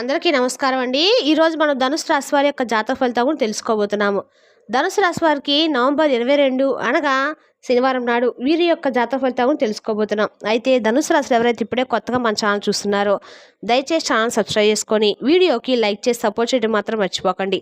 అందరికీ నమస్కారం అండి. ఈరోజు మనం ధనుసు రాశి వారి యొక్క జాతక ఫలితం తెలుసుకోబోతున్నాము. ధనుసు రాశి వారికి నవంబర్ ఇరవై రెండు అనగా శనివారం నాడు వీరి యొక్క జాతక ఫలితాలను తెలుసుకోబోతున్నాం. అయితే ధనుసు రాశులు ఎవరైతే ఇప్పుడే కొత్తగా మన ఛానల్ చూస్తున్నారో దయచేసి ఛానల్ సబ్స్క్రైబ్ చేసుకొని వీడియోకి లైక్ చేసి సపోర్ట్ చేయడం మాత్రం మర్చిపోకండి.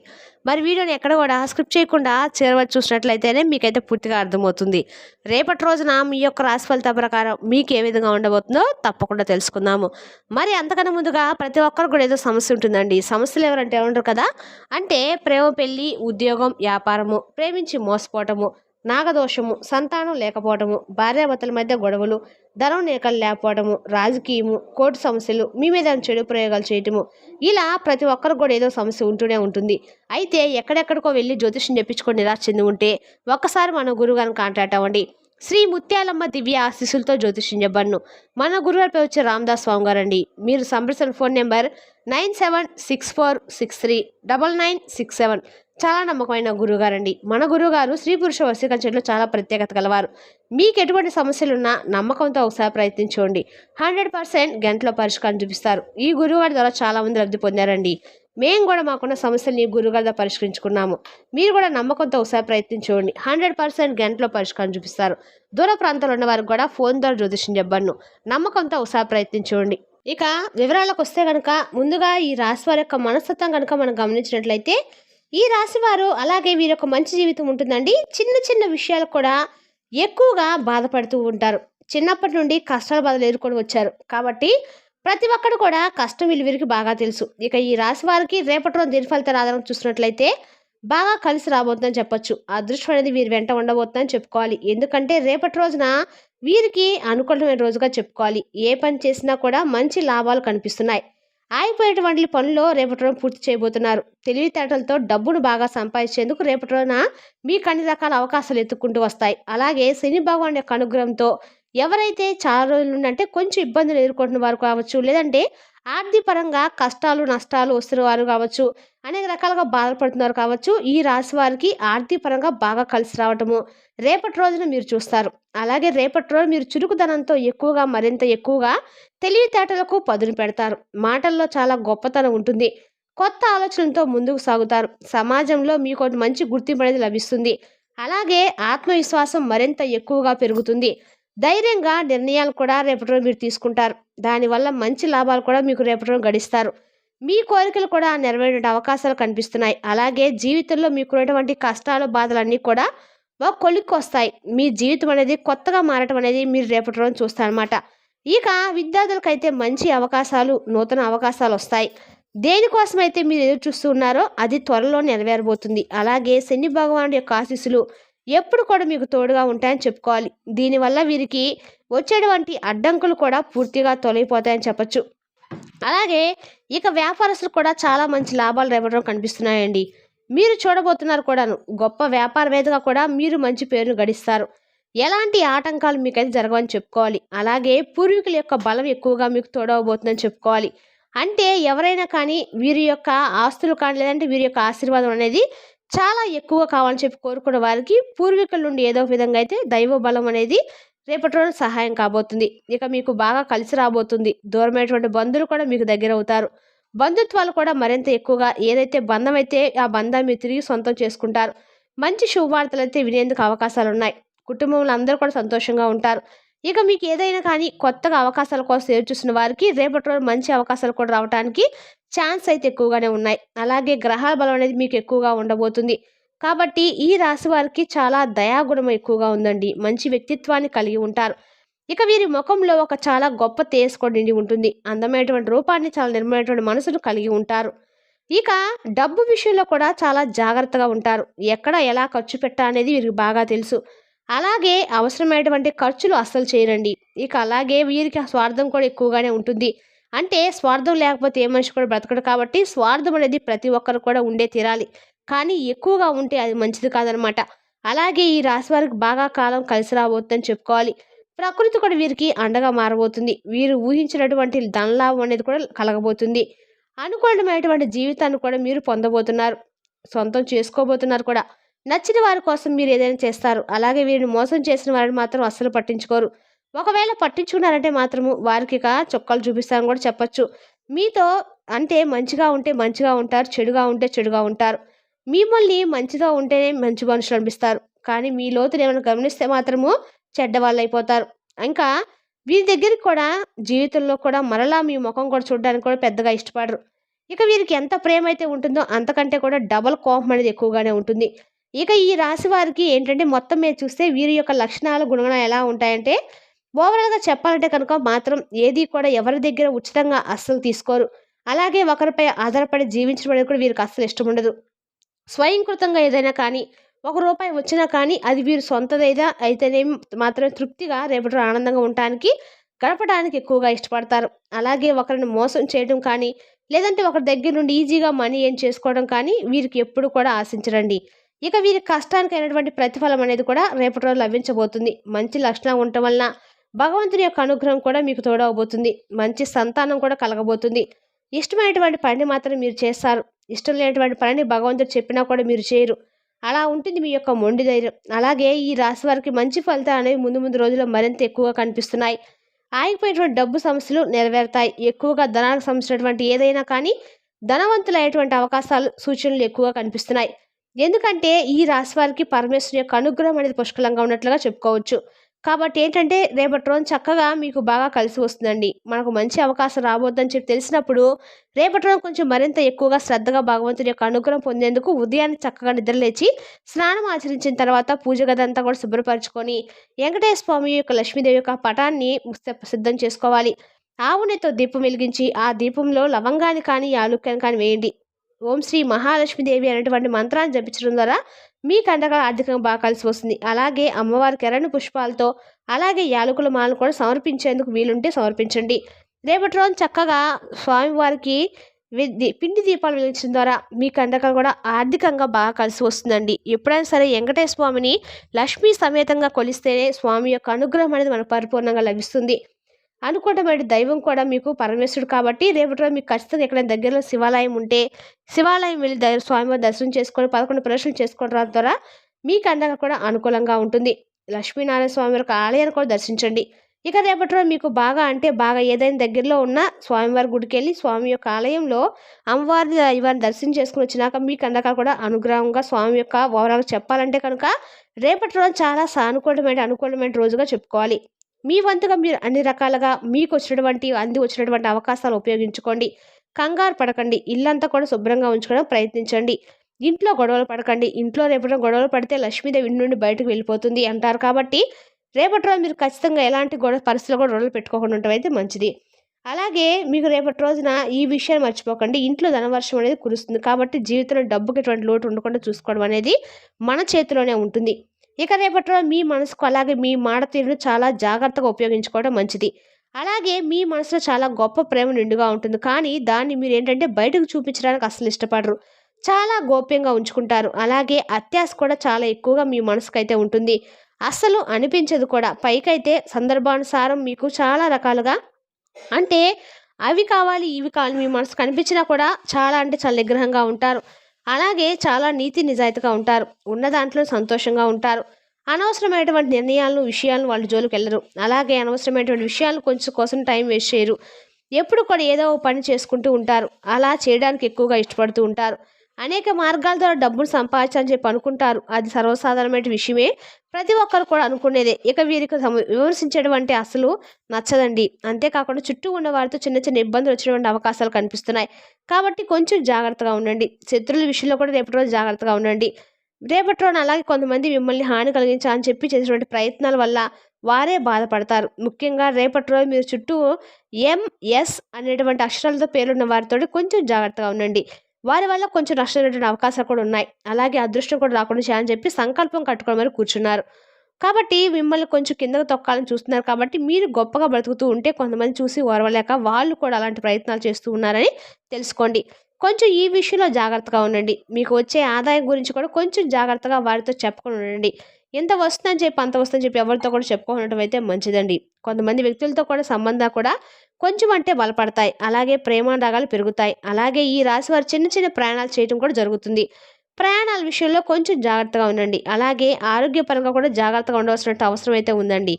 మరి వీడియోని ఎక్కడ కూడా స్క్రిప్ట్ చేయకుండా చేరవచ్చు చూసినట్లయితేనే మీకైతే పూర్తిగా అర్థమవుతుంది. రేపటి రోజున మీ యొక్క రాశి ఫలితం ప్రకారం మీకు ఏ విధంగా ఉండబోతుందో తప్పకుండా తెలుసుకుందాము. మరి అంతకన్నా ముందుగా ప్రతి ఒక్కరు కూడా ఏదో సమస్య ఉంటుందండి. సమస్యలు ఎవరంటే ఉండరు కదా? అంటే ప్రేమ పెళ్ళి ఉద్యోగం వ్యాపారము ప్రేమించి మోసపోవటము నాగదోషము సంతానం లేకపోవటము భార్యాభర్తల మధ్య గొడవలు ధనం నేకలు లేకపోవటము రాజకీయము కోర్టు సమస్యలు మీ మీద చెడు ప్రయోగాలు చేయటము ఇలా ప్రతి ఒక్కరికి కూడా ఏదో సమస్య ఉంటూనే ఉంటుంది. అయితే ఎక్కడెక్కడికో వెళ్ళి జ్యోతిష్యం చెప్పించుకొని నిరాశ చెంది ఉంటే ఒక్కసారి మన గురుగారిని కాంటాక్ట్ అవ్వండి. శ్రీ ముత్యాలమ్మ దివ్య ఆశీస్సులతో జ్యోతిష్యం చెప్పను మన గురువారిపై వచ్చే రామదాస్ స్వామి గారండి మీరు సంప్రదించిన phone number nine seven six four six three double nine six seven. చాలా నమ్మకమైన గురువుగారండి మన గురువుగారు స్త్రీ పురుష వశీకరించడంలో చాలా ప్రత్యేకత గలవారు. మీకు ఎటువంటి సమస్యలున్నా నమ్మకంతో ఒకసారి ప్రయత్నించండి. హండ్రెడ్ పర్సెంట్ గంటలో పరిష్కారం చూపిస్తారు. ఈ గురువుగారి ద్వారా చాలామంది లబ్ధి పొందారండి. మేము కూడా మాకున్న సమస్యలు ఈ పరిష్కరించుకున్నాము. మీరు కూడా నమ్మకంతో ఒకసారి ప్రయత్నించండి. హండ్రెడ్ పర్సెంట్ గంటలో పరిష్కారం చూపిస్తారు. దూర ప్రాంతాల్లో ఉన్న వారికి కూడా ఫోన్ ద్వారా జ్యోతిషం చెప్పను నమ్మకంతో ఒకసారి ప్రయత్నించండి. ఇక వివరాలకు వస్తే కనుక ముందుగా ఈ రాశి వారి యొక్క మనస్తత్వం కనుక మనం గమనించినట్లయితే ఈ రాశి వారు అలాగే వీరి యొక్క మంచి జీవితం ఉంటుందండి. చిన్న చిన్న విషయాలు కూడా ఎక్కువగా బాధపడుతూ ఉంటారు. చిన్నప్పటి నుండి కష్టాల బాధలు ఎదుర్కొని వచ్చారు. కాబట్టి ప్రతి ఒక్కరు కూడా కష్టం వీళ్ళు వీరికి బాగా తెలుసు. ఇక ఈ రాశి వారికి రేపటి రోజు దీని ఫలితాల ఆధారం చూసినట్లయితే బాగా కలిసి రాబోతుందని చెప్పొచ్చు. అదృష్టం అనేది వీరి వెంట ఉండబోతుందని చెప్పుకోవాలి. ఎందుకంటే రేపటి రోజున వీరికి అనుకూలమైన రోజుగా చెప్పుకోవాలి. ఏ పని చేసినా కూడా మంచి లాభాలు కనిపిస్తున్నాయి. ఆగిపోయేటువంటి పనులు రేపటి రోజు పూర్తి చేయబోతున్నారు. తెలివితేటలతో డబ్బును బాగా సంపాదించేందుకు రేపటి రోజున మీకు అన్ని రకాల అవకాశాలు ఎత్తుకుంటూ వస్తాయి. అలాగే శని భగవాన్ యొక్క అనుగ్రహంతో ఎవరైతే చాలా రోజులు నుండి అంటే కొంచెం ఇబ్బందులు ఎదుర్కొంటున్న వారు కావచ్చు. లేదంటే ఆర్థికపరంగా కష్టాలు నష్టాలు వస్తున్న వారు కావచ్చు అనేక రకాలుగా బాధపడుతున్నారు కావచ్చు ఈ రాశి వారికి ఆర్థికపరంగా బాగా కలిసి రావటము రేపటి రోజున మీరు చూస్తారు. అలాగే రేపటి రోజు మీరు చురుకుదనంతో ఎక్కువగా మరింత ఎక్కువగా తెలివితేటలకు పదును పెడతారు. మాటల్లో చాలా గొప్పతనం ఉంటుంది. కొత్త ఆలోచనలతో ముందుకు సాగుతారు. సమాజంలో మీకు ఒక మంచి గుర్తింపు అనేది లభిస్తుంది. అలాగే ఆత్మవిశ్వాసం మరింత ఎక్కువగా పెరుగుతుంది. ధైర్యంగా నిర్ణయాలు కూడా రేపటి రోజు మీరు తీసుకుంటారు. దానివల్ల మంచి లాభాలు కూడా మీకు రేపటి రోజు గడిస్తారు. మీ కోరికలు కూడా నెరవేరే అవకాశాలు కనిపిస్తున్నాయి. అలాగే జీవితంలో మీకున్నటువంటి కష్టాలు బాధలన్నీ కూడా ఒక కొలిక్కి వస్తాయి. మీ జీవితం అనేది కొత్తగా మారటం అనేది మీరు రేపటి రోజు చూస్తారనమాట ఇక విద్యార్థులకైతే మంచి అవకాశాలు నూతన అవకాశాలు వస్తాయి. దేనికోసమైతే మీరు ఎదురు చూస్తూ ఉన్నారో అది త్వరలో నెరవేరబోతుంది. అలాగే శని భగవానుడి యొక్క ఆశీస్సులు ఎప్పుడు కూడా మీకు తోడుగా ఉంటాయని చెప్పుకోవాలి. దీనివల్ల వీరికి వచ్చేటువంటి అడ్డంకులు కూడా పూర్తిగా తొలగిపోతాయని చెప్పచ్చు. అలాగే ఇక వ్యాపారస్తులు కూడా చాలా మంచి లాభాలు రేపడం కనిపిస్తున్నాయండి. మీరు చూడబోతున్నారు కూడాను గొప్ప వ్యాపారవేత్తగా కూడా మీరు మంచి పేరును గడిస్తారు. ఎలాంటి ఆటంకాలు మీకైతే జరగవని చెప్పుకోవాలి. అలాగే పూర్వీకుల యొక్క బలం ఎక్కువగా మీకు తోడవబోతుందని చెప్పుకోవాలి. అంటే ఎవరైనా కానీ వీరి యొక్క ఆస్తులు కానీ లేదంటే వీరి యొక్క ఆశీర్వాదం అనేది చాలా ఎక్కువ కావాలని చెప్పి కోరుకున్న వారికి పూర్వీకుల నుండి ఏదో విధంగా అయితే దైవ బలం అనేది రేపటి రోజు సహాయం కాబోతుంది. ఇక మీకు బాగా కలిసి రాబోతుంది. దూరమైనటువంటి బంధువులు కూడా మీకు దగ్గర అవుతారు. బంధుత్వాలు కూడా మరింత ఎక్కువగా ఏదైతే బంధం అయితే ఆ బంధం మీరు తిరిగి సొంతం చేసుకుంటారు. మంచి శుభవార్తలు అయితే వినేందుకు అవకాశాలు ఉన్నాయి. కుటుంబంలో అందరూ కూడా సంతోషంగా ఉంటారు. ఇక మీకు ఏదైనా కానీ కొత్తగా అవకాశాల కోసం ఎదురు చూసిన వారికి రేపటి రోజు మంచి అవకాశాలు కూడా రావడానికి ఛాన్స్ అయితే ఎక్కువగానే ఉన్నాయి. అలాగే గ్రహాల బలం అనేది మీకు ఎక్కువగా ఉండబోతుంది. కాబట్టి ఈ రాశి వారికి చాలా దయాగుణం ఎక్కువగా ఉందండి. మంచి వ్యక్తిత్వాన్ని కలిగి ఉంటారు. ఇక వీరి ముఖంలో ఒక చాలా గొప్ప తేజస్కోడి నిండి ఉంటుంది. అందమైనటువంటి రూపాన్ని చాలా నిర్మలమైనటువంటి మనసును కలిగి ఉంటారు. ఇక డబ్బు విషయంలో కూడా చాలా జాగ్రత్తగా ఉంటారు. ఎక్కడ ఎలా ఖర్చు పెట్టాలనేది వీరికి బాగా తెలుసు. అలాగే అవసరమైనటువంటి ఖర్చులు అస్సలు చేయరండి. ఇక అలాగే వీరికి స్వార్థం కూడా ఎక్కువగానే ఉంటుంది. అంటే స్వార్థం లేకపోతే ఏ మనిషి కూడా బ్రతకడు కాబట్టి స్వార్థం అనేది ప్రతి ఒక్కరు కూడా ఉండే తీరాలి. కానీ ఎక్కువగా ఉంటే అది మంచిది కాదనమాట. అలాగే ఈ రాశి వారికి బాగా కాలం కలిసి రాబోతుందని చెప్పుకోవాలి. ప్రకృతి కూడా వీరికి అండగా మారబోతుంది. వీరు ఊహించినటువంటి ధనలాభం అనేది కూడా కలగబోతుంది. అనుకూలమైనటువంటి జీవితాన్ని కూడా మీరు పొందబోతున్నారు. సొంతం చేసుకోబోతున్నారు కూడా. నచ్చిన వారి కోసం మీరు ఏదైనా చేస్తారు. అలాగే వీరిని మోసం చేసిన వారిని మాత్రం అస్సలు పట్టించుకోరు. ఒకవేళ పట్టించుకున్నారంటే మాత్రము వారికి ఇక చొక్కాలు చూపిస్తారని కూడా చెప్పొచ్చు. మీతో అంటే మంచిగా ఉంటే మంచిగా ఉంటారు చెడుగా ఉంటే చెడుగా ఉంటారు. మిమ్మల్ని మంచిగా ఉంటేనే మంచి మనుషులు అనిపిస్తారు. కానీ మీ లోతుని ఏమైనా గమనిస్తే మాత్రము చెడ్డవాళ్ళు అయిపోతారు ఇంకా వీరి దగ్గరికి కూడా జీవితంలో కూడా మరలా మీ ముఖం కూడా చూడడానికి కూడా పెద్దగా ఇష్టపడరు. ఇక వీరికి ఎంత ప్రేమ అయితే ఉంటుందో అంతకంటే కూడా డబల్ కోపం అనేది ఎక్కువగానే ఉంటుంది. ఇక ఈ రాశి వారికి ఏంటంటే మొత్తం మీద చూస్తే వీరి యొక్క లక్షణాలు గుణగణాలు ఎలా ఉంటాయంటే ఓవరాల్గా చెప్పాలంటే కనుక మాత్రం ఏది కూడా ఎవరి దగ్గర ఉచితంగా అస్సలు తీసుకోరు. అలాగే ఒకరిపై ఆధారపడి జీవించడం అనేది కూడా వీరికి అస్సలు ఇష్టం ఉండదు. స్వయంకృతంగా ఏదైనా కానీ ఒక రూపాయి వచ్చినా కానీ అది వీరు సొంతదైదా అయితేనేమి మాత్రం తృప్తిగా రేపటి ఆనందంగా ఉండటానికి గడపడానికి ఎక్కువగా ఇష్టపడతారు. అలాగే ఒకరిని మోసం చేయడం కానీ లేదంటే ఒకరి దగ్గర నుండి ఈజీగా మనీ ఏం చేసుకోవడం కానీ వీరికి ఎప్పుడు కూడా ఆశించరండి. ఇక వీరి కష్టానికి అయినటువంటి ప్రతిఫలం అనేది కూడా రేపటి రోజు లభించబోతుంది. మంచి లక్షణం ఉండటం వలన భగవంతుని యొక్క అనుగ్రహం కూడా మీకు తోడవబోతుంది. మంచి సంతానం కూడా కలగబోతుంది. ఇష్టమైనటువంటి పని మాత్రం మీరు చేస్తారు. ఇష్టం లేనటువంటి పనిని భగవంతుడు చెప్పినా కూడా మీరు చేయరు. అలా ఉంటుంది మీ యొక్క మొండి ధైర్యం. అలాగే ఈ రాశి వారికి మంచి ఫలితాలు అనేవి ముందు ముందు రోజుల్లో మరింత ఎక్కువగా కనిపిస్తున్నాయి. ఆగిపోయినటువంటి డబ్బు సమస్యలు నెరవేరుతాయి. ఎక్కువగా ధనానికి సంబంధించినటువంటి ఏదైనా కానీ ధనవంతులైనటువంటి అవకాశాలు సూచనలు ఎక్కువగా కనిపిస్తున్నాయి. ఎందుకంటే ఈ రాశి వారికి పరమేశ్వరుని యొక్క అనుగ్రహం అనేది పుష్కలంగా ఉన్నట్లుగా చెప్పుకోవచ్చు. కాబట్టి ఏంటంటే రేపటి రోజు చక్కగా మీకు బాగా కలిసి వస్తుందండి. మనకు మంచి అవకాశం రాబోద్దని చెప్పి తెలిసినప్పుడు రేపటి రోజు కొంచెం మరింత ఎక్కువగా శ్రద్ధగా భగవంతుడి యొక్క అనుగ్రహం పొందేందుకు ఉదయాన్నే చక్కగా నిద్రలేచి స్నానం ఆచరించిన తర్వాత పూజ గదంతా కూడా శుభ్రపరచుకొని వెంకటేశ్వర స్వామి యొక్క లక్ష్మీదేవి యొక్క పటాన్ని సిద్ధం చేసుకోవాలి. ఆవునితో దీపం వెలిగించి ఆ దీపంలో లవంగాన్ని కానీ యాలుక్కాన్ని కానీ వేయండి. ఓం శ్రీ మహాలక్ష్మీదేవి అనేటువంటి మంత్రాన్ని జపించడం ద్వారా మీ కండగా ఆర్థికంగా బాగా కలిసి వస్తుంది. అలాగే అమ్మవారికి ఎర్రని పుష్పాలతో అలాగే యాలకుల మాలను కూడా సమర్పించేందుకు వీలుంటే సమర్పించండి. రేపటి రోజు చక్కగా స్వామివారికి పిండి దీపాలు వెలిగించడం ద్వారా మీ కండగా కూడా ఆర్థికంగా బాగా కలిసి వస్తుందండి. ఎప్పుడైనా సరే వెంకటేశ్వర స్వామిని లక్ష్మీ సమేతంగా కొలిస్తేనే స్వామి యొక్క అనుగ్రహం అనేది మనకు పరిపూర్ణంగా లభిస్తుంది. అనుకోవటం దైవం కూడా మీకు పరమేశ్వరుడు కాబట్టి రేపటి రోజు మీకు ఖచ్చితంగా ఎక్కడైనా దగ్గరలో శివాలయం ఉంటే శివాలయం వెళ్ళి దగ్గర స్వామివారి దర్శనం చేసుకొని పదకొండు ప్రదర్శన చేసుకోవడం ద్వారా మీకు అండగా కూడా అనుకూలంగా ఉంటుంది. లక్ష్మీనారాయణ స్వామి యొక్క ఆలయాన్ని కూడా దర్శించండి. ఇక రేపటి రోజు మీకు బాగా అంటే బాగా ఏదైనా దగ్గరలో ఉన్న స్వామివారి గుడికి వెళ్ళి స్వామి యొక్క ఆలయంలో అమ్మవారి ఇవారిని దర్శనం చేసుకుని వచ్చినాక మీకు అందక కూడా అనుగ్రహంగా స్వామి యొక్క ఓవరాల్ చెప్పాలంటే కనుక రేపటి రోజు చాలా సానుకూలమైన అనుకూలమైన రోజుగా చెప్పుకోవాలి. మీ వంతుగా మీరు అన్ని రకాలుగా మీకు వచ్చినటువంటి అంది వచ్చినటువంటి అవకాశాలు ఉపయోగించుకోండి. కంగారు పడకండి. ఇల్లంతా కూడా శుభ్రంగా ఉంచుకోవడం ప్రయత్నించండి. ఇంట్లో గొడవలు పడకండి. ఇంట్లో రేపటి గొడవలు పడితే లక్ష్మీదేవి ఇంటి నుండి బయటకు వెళ్ళిపోతుంది అంటారు కాబట్టి రేపటి రోజు మీరు ఖచ్చితంగా ఎలాంటి గొడవ పరిస్థితులు కూడా గొడవలు పెట్టుకోకుండా ఉండటం అయితే మంచిది. అలాగే మీకు రేపటి రోజున ఈ విషయాన్ని మర్చిపోకండి. ఇంట్లో ధనవర్షం అనేది కురుస్తుంది కాబట్టి జీవితంలో డబ్బుకి ఎటువంటి లోటు ఉండకుండా చూసుకోవడం అనేది మన చేతిలోనే ఉంటుంది. ఇక రేపట్లో మీ మనసుకు అలాగే మీ మాట తీరును చాలా జాగ్రత్తగా ఉపయోగించుకోవడం మంచిది. అలాగే మీ మనసులో చాలా గొప్ప ప్రేమ నిండుగా ఉంటుంది. కానీ దాన్ని మీరు ఏంటంటే బయటకు చూపించడానికి అసలు ఇష్టపడరు. చాలా గోప్యంగా ఉంచుకుంటారు. అలాగే అత్యాశ కూడా చాలా ఎక్కువగా మీ మనసుకైతే ఉంటుంది. అస్సలు అనిపించదు కూడా. పైకైతే సందర్భానుసారం మీకు చాలా రకాలుగా అంటే అవి కావాలి ఇవి కావాలి మీ మనసు కనిపించినా కూడా చాలా అంటే చాలా నిగ్రహంగా ఉంటారు. అలాగే చాలా నీతి నిజాయితీగా ఉంటారు. ఉన్న దాంట్లో సంతోషంగా ఉంటారు. అనవసరమైనటువంటి నిర్ణయాలను విషయాలను వాళ్ళ జోలికి వెళ్ళరు. అలాగే అనవసరమైనటువంటి విషయాలు కొంచెం కోసం టైం వేస్ట్ చేయరు. ఎప్పుడు కూడా ఏదో ఒక పని చేసుకుంటూ ఉంటారు. అలా చేయడానికి ఎక్కువగా ఇష్టపడుతూ ఉంటారు. అనేక మార్గాల ద్వారా డబ్బులు సంపాదించాలని చెప్పి అనుకుంటారు. అది సర్వసాధారణమైన విషయమే. ప్రతి ఒక్కరు కూడా అనుకునేదే. ఇక వీరికి సమ- విమర్శించడం అంటే అసలు నచ్చదండి. అంతేకాకుండా చుట్టూ ఉన్న వారితో చిన్న చిన్న ఇబ్బందులు వచ్చేటువంటి అవకాశాలు కనిపిస్తున్నాయి. కాబట్టి కొంచెం జాగ్రత్తగా ఉండండి. శత్రువుల విషయంలో కూడా రేపటి రోజు జాగ్రత్తగా ఉండండి. రేపటి రోజున అలాగే కొంతమంది మిమ్మల్ని హాని కలిగించాలని చెప్పి చేసినటువంటి ప్రయత్నాల వల్ల వారే బాధపడతారు. ముఖ్యంగా రేపటి రోజు మీరు చుట్టూ ఎంఎస్ అనేటువంటి అక్షరాలతో పేరున్న వారితో కొంచెం జాగ్రత్తగా ఉండండి. వారి వల్ల కొంచెం నష్టమైనటువంటి అవకాశాలు కూడా ఉన్నాయి. అలాగే అదృష్టం కూడా రాకుండా చేయాలని చెప్పి సంకల్పం కట్టుకోవడం మరి కూర్చున్నారు. కాబట్టి మిమ్మల్ని కొంచెం కిందకు తొక్కాలని చూస్తున్నారు కాబట్టి మీరు గొప్పగా బ్రతుకుతూ ఉంటే కొంతమంది చూసి ఓర్వలేక వాళ్ళు కూడా అలాంటి ప్రయత్నాలు చేస్తూ ఉన్నారని తెలుసుకోండి. కొంచెం ఈ విషయంలో జాగ్రత్తగా ఉండండి. మీకు వచ్చే ఆదాయం గురించి కూడా కొంచెం జాగ్రత్తగా వారితో చెప్పుకొని ఉండండి. ఎంత వస్తుందని చెప్పి అంత వస్తుందని చెప్పి ఎవరితో కూడా చెప్పుకోవడం అయితే మంచిదండి. కొంతమంది వ్యక్తులతో కూడా సంబంధం కూడా కొంచెం అంటే బలపడతాయి. అలాగే ప్రేమానురాగాలు పెరుగుతాయి. అలాగే ఈ రాశి వారు చిన్న చిన్న ప్రయాణాలు చేయడం కూడా జరుగుతుంది. ప్రయాణాల విషయంలో కొంచెం జాగ్రత్తగా ఉండండి. అలాగే ఆరోగ్యపరంగా కూడా జాగ్రత్తగా ఉండవలసిన అవసరం అయితే ఉందండి.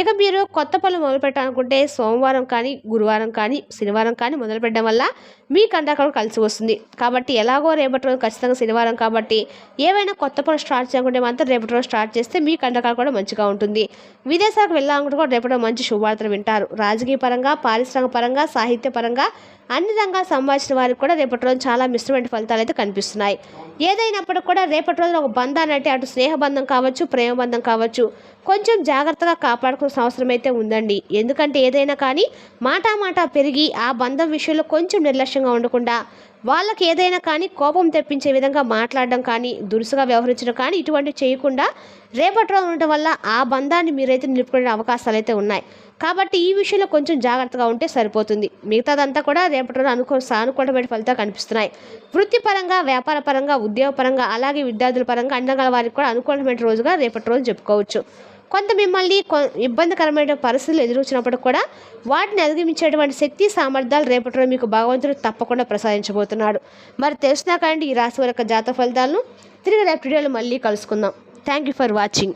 ఇక మీరు కొత్త పనులు మొదలు పెట్టాలనుకుంటే సోమవారం కానీ గురువారం కానీ శనివారం కానీ మొదలు పెట్టడం వల్ల మీ కండకాలు కలిసి వస్తుంది. కాబట్టి ఎలాగో రేపటి రోజు ఖచ్చితంగా శనివారం కాబట్టి ఏవైనా కొత్త పనులు స్టార్ట్ చేయకుంటే మాత్రం రేపటి రోజు స్టార్ట్ చేస్తే మీ కండకాలు కూడా మంచిగా ఉంటుంది. విదేశాలకు వెళ్ళాలనుకుంటే కూడా రేపటి మంచి శుభవార్తలు వింటారు. రాజకీయ పరంగా పారిశ్రామిక పరంగా సాహిత్య పరంగా అన్ని రంగాలు సంభాషణ వారికి కూడా రేపటి రోజు చాలా మిశ్రమైన ఫలితాలు అయితే కనిపిస్తున్నాయి. ఏదైనప్పటికీ కూడా రేపటి రోజున ఒక బంధాన్ని అంటే అటు స్నేహబంధం కావచ్చు ప్రేమ బంధం కావచ్చు కొంచెం జాగ్రత్తగా కాపాడుకోవాల్సిన అవసరం అయితే ఉందండి. ఎందుకంటే ఏదైనా కానీ మాటా మాటా పెరిగి ఆ బంధం విషయంలో కొంచెం నిర్లక్ష్యంగా ఉండకుండా వాళ్ళకి ఏదైనా కానీ కోపం తెప్పించే విధంగా మాట్లాడడం కానీ దురుసుగా వ్యవహరించడం కానీ ఇటువంటివి చేయకుండా రేపటి రోజు ఉండటం వల్ల ఆ బంధాన్ని మీరైతే నిలుపుకునే అవకాశాలు అయితే ఉన్నాయి. కాబట్టి ఈ విషయంలో కొంచెం జాగ్రత్తగా ఉంటే సరిపోతుంది. మిగతాదంతా కూడా రేపటి రోజు అనుకో సానుకూలమైన ఫలితాలు కనిపిస్తున్నాయి. వృత్తిపరంగా వ్యాపార పరంగా ఉద్యోగపరంగా అలాగే విద్యార్థుల పరంగా అండగల వారికి కూడా అనుకూలమైన రోజుగా రేపటి రోజు చెప్పుకోవచ్చు. కొంత మిమ్మల్ని కొ ఇబ్బందికరమైన పరిస్థితులు ఎదురొచ్చినప్పుడు కూడా వాటిని అధిగమించేటువంటి శక్తి సామర్థ్యాలు రేపటి రోజు మీకు భగవంతుడు తప్పకుండా ప్రసాదించబోతున్నాడు. మరి తెలిసినా ఈ రాశి వరకు యొక్క జాతక ఫలితాలను తిరిగి రేపు వీడియోలో మళ్ళీ కలుసుకుందాం. Thank you for watching